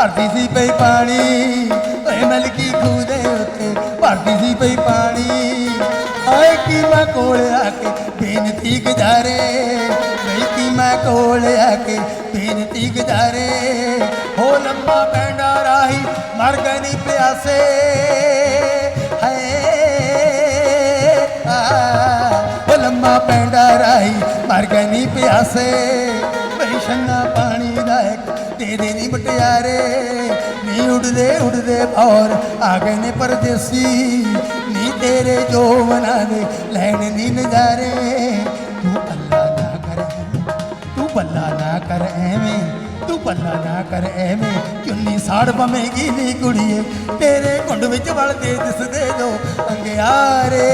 ਭਰਦੀ ਸੀ ਪਈ ਪਾਣੀ ਓਏ ਮਲਕੀ ਖੂਹ ਦੇ ਉੱਤੇ ਭਰਦੀ ਸੀ ਪਈ ਪਾਣੀ ਆਏ ਕੀ ਮੈਂ ਕੋਲ ਆ ਕੇ ਬੇਨਤੀ ਗੁਜ਼ਾਰੇ ਨਹੀਂ ਕੀ ਮੈਂ ਕੋਲ ਆ ਕੇ ਬੇਨਤੀ ਗੁਜ਼ਾਰੇ ਹੋ ਲੰਮਾ ਪੈਂਡਾ ਰਾਹੀ ਮਰ ਗਏ ਨੀ ਪਿਆਸੇ ਹਾਏ ਆ ਉਹ ਲੰਮਾ ਪੈਂਡਾ ਰਾਹੀ ਮਰ ਗਏ ਨੀ ਪਿਆਸੇ ਬਈ ਛੰਨਾ ਪਾਣੀ ਦਾ ਇੱਕ ਦੇ ਨੀ ਮਟਿਆਰੇ। ਨੀ ਉਡਦੇ ਉੜਦੇ ਔਰ ਆ ਗਏ ਨੇ ਪਰਦੇਸੀ। ਨੀ ਤੇਰੇ ਜੋਵਨਾ ਦੇ ਲੈਣ ਨੀ ਨਜ਼ਾਰੇ। ਤੂੰ ਬੱਲਾ ਨਾ ਕਰ ਤੂੰ ਬੱਲਾ ਨਾ ਕਰ ਐਵੇਂ, ਤੂੰ ਬੱਲਾ ਨਾ ਕਰ ਐਵੇਂ। ਚੁੰਨੀ ਸਾੜ ਪਵੇਂਗੀ ਨੀ ਕੁੜੀਏ, ਤੇਰੇ ਘੁੰਡ ਵਿੱਚ ਵਲਦੇ ਦਿਸਦੇ ਜੋ ਅੰਗਿਆਰੇ।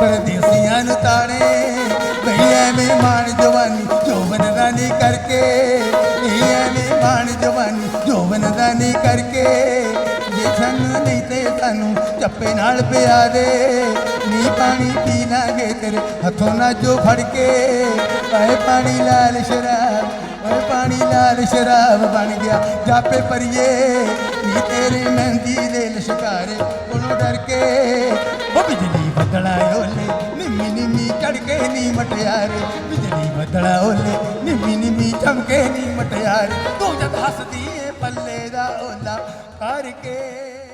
ਪਰਦੇਸੀਆਂ ਨੂੰ ਤਾੜੇ ਬਈ ਐਵੇਂ ਮਾਣ ਜਵਾਨੀ, ਜੋਬਨ ਦਾ ਕਰਕੇ। ਇਹ ਐਵੇਂ ਮਾਣ ਜਵਾਨੀ, ਜੋਬਨ ਦਾ ਕਰਕੇ। ਜੇ ਸਾਨੂੰ ਨਹੀਂ ਤੇ ਸਾਨੂੰ ਚੱਪੇ ਨਾਲ ਪਿਆ ਦੇ ਨੀ ਪਾਣੀ ਪੀ ਲਾਂਗੇ ਤੇਰੇ ਹੱਥੋਂ ਨਾ ਜੋ ਫੜ ਕੇ। ਆਏ ਪਾਣੀ ਲਾਲ ਸ਼ਰਾਬ ਓਏ ਪਾਣੀ ਲਾਲ ਸ਼ਰਾਬ ਬਣ ਗਿਆ, ਜਾਪੇ ਪਰਿਏ ਨੀ ਤੇਰੇ ਮਹਿੰਦੀ ਦੇ ਲਸ਼ਕਾਰੇ ਕੋਲੋਂ ਡਰ ਕੇ। ਚੜ ਕੇ ਨੀ ਮਟਿਆਰੇ, ਬਿਜਲੀ ਬਦਲਾ ਓਲੇ, ਨਿੰਮੀ ਨਿੰਮੀ ਚਮਕੇ ਨੀ ਮਟਿਆਰੇ। ਤੂੰ ਜਦ ਹੱਸਦੀ ਏ ਪੱਲੇ ਦਾ ਓਲਾ ਕਰਕੇ।